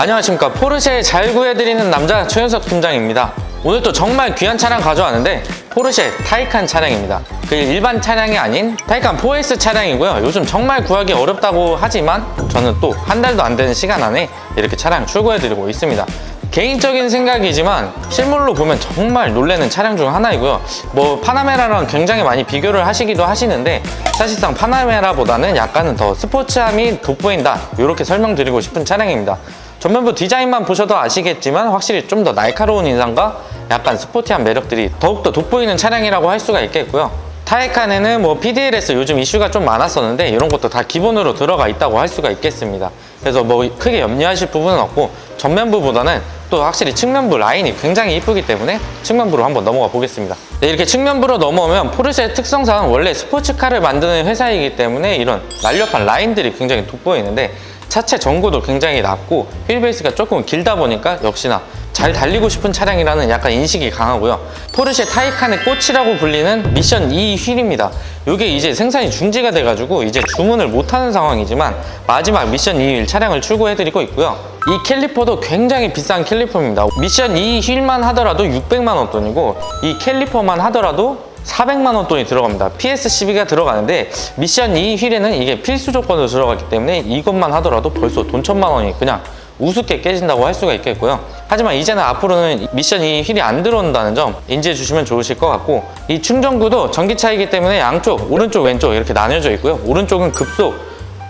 안녕하십니까 포르쉐 잘 구해드리는 남자 최윤석 팀장입니다 오늘 또 정말 귀한 차량 가져왔는데 포르쉐 타이칸 차량입니다 그 일반 차량이 아닌 타이칸 4S 차량이고요 요즘 정말 구하기 어렵다고 하지만 저는 또 한 달도 안 되는 시간 안에 이렇게 차량 출고해드리고 있습니다 개인적인 생각이지만 실물로 보면 정말 놀라는 차량 중 하나이고요. 뭐 파나메라랑 굉장히 많이 비교를 하시기도 하시는데 사실상 파나메라보다는 약간은 더 스포츠함이 돋보인다. 이렇게 설명드리고 싶은 차량입니다. 전면부 디자인만 보셔도 아시겠지만 확실히 좀 더 날카로운 인상과 약간 스포티한 매력들이 더욱더 돋보이는 차량이라고 할 수가 있겠고요. 타이칸에는 뭐 PDLS 요즘 이슈가 좀 많았었는데 이런 것도 다 기본으로 들어가 있다고 할 수가 있겠습니다. 그래서 뭐 크게 염려하실 부분은 없고 전면부보다는 또 확실히 측면부 라인이 굉장히 이쁘기 때문에 측면부로 한번 넘어가 보겠습니다. 네, 이렇게 측면부로 넘어오면 포르쉐의 특성상 원래 스포츠카를 만드는 회사이기 때문에 이런 날렵한 라인들이 굉장히 돋보이는데 차체 전고도 굉장히 낮고 휠 베이스가 조금 길다 보니까 역시나 잘 달리고 싶은 차량이라는 약간 인식이 강하고요. 포르쉐 타이칸의 꽃이라고 불리는 미션 2 휠입니다. 이게 이제 생산이 중지가 돼가지고 이제 주문을 못하는 상황이지만 마지막 미션 2휠 차량을 출고해드리고 있고요. 이 캘리퍼도 굉장히 비싼 캘리퍼입니다. 미션 2 휠만 하더라도 600만 원 돈이고 이 캘리퍼만 하더라도 400만 원 돈이 들어갑니다. PSCB가 들어가는데 미션 2 휠에는 이게 필수 조건으로 들어가기 때문에 이것만 하더라도 벌써 돈 천만 원이 그냥 우습게 깨진다고 할 수가 있겠고요. 하지만 이제는 앞으로는 미션 2 휠이 안 들어온다는 점 인지해 주시면 좋으실 것 같고 이 충전구도 전기차이기 때문에 양쪽 오른쪽 왼쪽 이렇게 나뉘어져 있고요. 오른쪽은 급속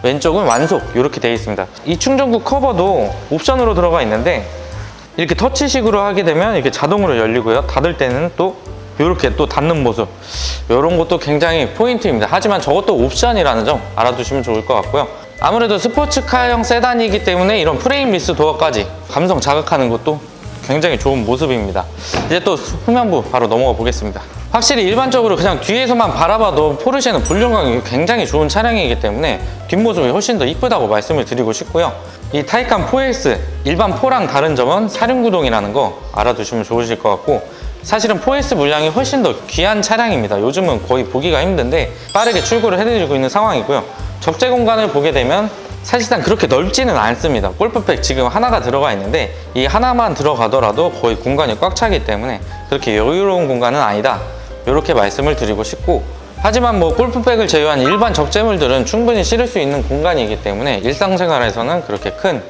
왼쪽은 완속 이렇게 되어 있습니다. 이 충전구 커버도 옵션으로 들어가 있는데 이렇게 터치식으로 하게 되면 이렇게 자동으로 열리고요. 닫을 때는 또 이렇게 또 닫는 모습 이런 것도 굉장히 포인트입니다. 하지만 저것도 옵션이라는 점 알아두시면 좋을 것 같고요. 아무래도 스포츠카형 세단이기 때문에 이런 프레임 미스 도어까지 감성 자극하는 것도 굉장히 좋은 모습입니다. 이제 또 후면부 바로 넘어가 보겠습니다. 확실히 일반적으로 그냥 뒤에서만 바라봐도 포르쉐는 볼륨감이 굉장히 좋은 차량이기 때문에 뒷모습이 훨씬 더 이쁘다고 말씀을 드리고 싶고요. 이 타이칸 4S 일반 4랑 다른 점은 사륜구동이라는 거 알아두시면 좋으실 것 같고 사실은 4S 물량이 훨씬 더 귀한 차량입니다. 요즘은 거의 보기가 힘든데 빠르게 출고를 해드리고 있는 상황이고요. 적재 공간을 보게 되면 사실상 그렇게 넓지는 않습니다. 골프백 지금 하나가 들어가 있는데 이 하나만 들어가더라도 거의 공간이 꽉 차기 때문에 그렇게 여유로운 공간은 아니다. 이렇게 말씀을 드리고 싶고 하지만 뭐 골프백을 제외한 일반 적재물들은 충분히 실을 수 있는 공간이기 때문에 일상생활에서는 그렇게 큰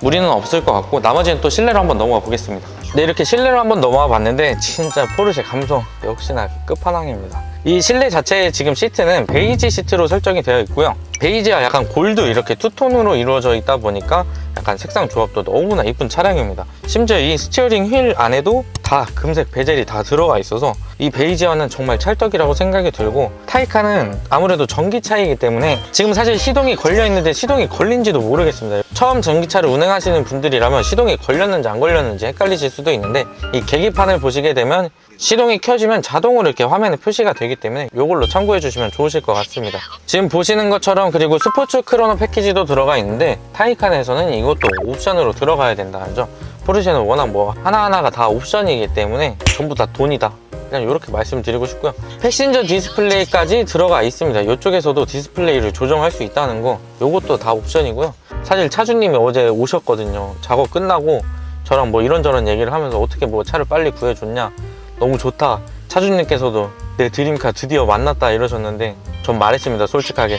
무리는 없을 것 같고 나머지는 또 실내로 한번 넘어가 보겠습니다. 네 이렇게 실내로 한번 넘어가 봤는데 진짜 포르쉐 감성 역시나 끝판왕입니다. 이 실내 자체의 지금 시트는 베이지 시트로 설정이 되어 있고요. 베이지와 약간 골드 이렇게 투톤으로 이루어져 있다 보니까 약간 색상 조합도 너무나 이쁜 차량입니다. 심지어 이 스티어링 휠 안에도 다 금색 베젤이 다 들어가 있어서 이 베이지와는 정말 찰떡이라고 생각이 들고 타이칸은 아무래도 전기차이기 때문에 지금 사실 시동이 걸려 있는데 시동이 걸린지도 모르겠습니다. 처음 전기차를 운행하시는 분들이라면 시동이 걸렸는지 안 걸렸는지 헷갈리실 수도 있는데 이 계기판을 보시게 되면 시동이 켜지면 자동으로 이렇게 화면에 표시가 되기 때문에 이걸로 참고해 주시면 좋으실 것 같습니다. 지금 보시는 것처럼 그리고 스포츠 크로노 패키지도 들어가 있는데 타이칸에서는 이것도 옵션으로 들어가야 된다는 점 포르쉐는 워낙 뭐 하나하나가 다 옵션이기 때문에 전부 다 돈이다. 그냥 이렇게 말씀드리고 싶고요. 패신저 디스플레이까지 들어가 있습니다. 이쪽에서도 디스플레이를 조정할 수 있다는 거 이것도 다 옵션이고요. 사실 차주님이 어제 오셨거든요. 작업 끝나고 저랑 뭐 이런저런 얘기를 하면서 어떻게 뭐 차를 빨리 구해줬냐 너무 좋다. 차주님께서도 내 드림카 드디어 만났다 이러셨는데 전 말했습니다. 솔직하게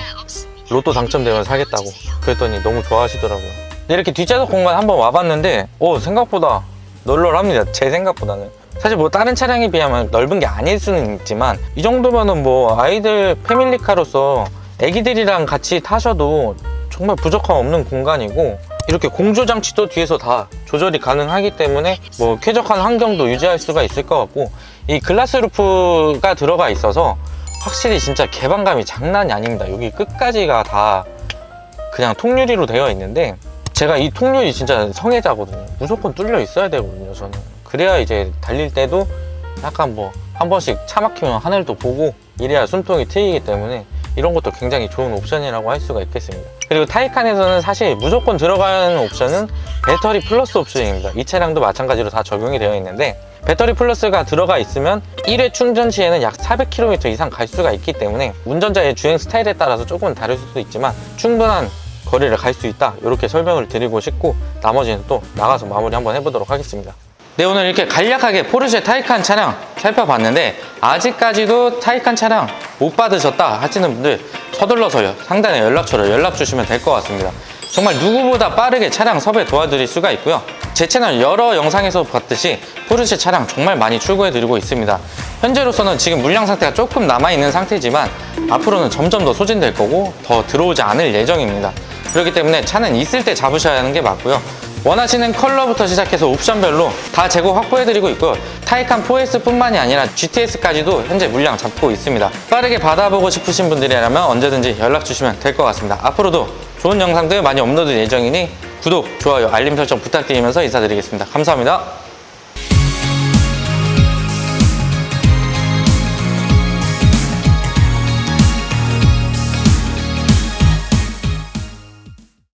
로또 당첨되면 사겠다고. 그랬더니 너무 좋아하시더라고요. 근데 이렇게 뒷좌석 공간 한번 와봤는데 오 생각보다 널널합니다. 제 생각보다는. 사실 뭐 다른 차량에 비하면 넓은 게 아닐 수는 있지만 이 정도면은 뭐 아이들 패밀리카로서 애기들이랑 같이 타셔도 정말 부족함 없는 공간이고 이렇게 공조 장치도 뒤에서 다 조절이 가능하기 때문에 뭐 쾌적한 환경도 유지할 수가 있을 것 같고 이 글라스 루프가 들어가 있어서 확실히 진짜 개방감이 장난이 아닙니다. 여기 끝까지가 다 그냥 통유리로 되어 있는데 제가 이 통유리 진짜 성애자거든요. 무조건 뚫려 있어야 되거든요. 저는 그래야 이제 달릴 때도 약간 뭐 한 번씩 차 막히면 하늘도 보고 이래야 숨통이 트이기 때문에 이런 것도 굉장히 좋은 옵션이라고 할 수가 있겠습니다. 그리고 타이칸에서는 사실 무조건 들어가는 옵션은 배터리 플러스 옵션입니다. 이 차량도 마찬가지로 다 적용이 되어 있는데 배터리 플러스가 들어가 있으면 1회 충전 시에는 약 400km 이상 갈 수가 있기 때문에 운전자의 주행 스타일에 따라서 조금은 다를 수도 있지만 충분한 거리를 갈 수 있다. 이렇게 설명을 드리고 싶고 나머지는 또 나가서 마무리 한번 해보도록 하겠습니다. 네 오늘 이렇게 간략하게 포르쉐 타이칸 차량 살펴봤는데 아직까지도 타이칸 차량 못 받으셨다 하시는 분들 서둘러서요. 상단에 연락처로 연락 주시면 될 것 같습니다. 정말 누구보다 빠르게 차량 섭외 도와드릴 수가 있고요. 제 채널 여러 영상에서 봤듯이 포르쉐 차량 정말 많이 출고해 드리고 있습니다. 현재로서는 지금 물량 상태가 조금 남아있는 상태지만 앞으로는 점점 더 소진될 거고 더 들어오지 않을 예정입니다 그렇기 때문에 차는 있을 때 잡으셔야 하는 게 맞고요 원하시는 컬러부터 시작해서 옵션별로 다 재고 확보해드리고 있고요. 타이칸 4S뿐만이 아니라 GTS까지도 현재 물량 잡고 있습니다. 빠르게 받아보고 싶으신 분들이라면 언제든지 연락 주시면 될 것 같습니다. 앞으로도 좋은 영상들 많이 업로드 예정이니 구독, 좋아요, 알림 설정 부탁드리면서 인사드리겠습니다. 감사합니다.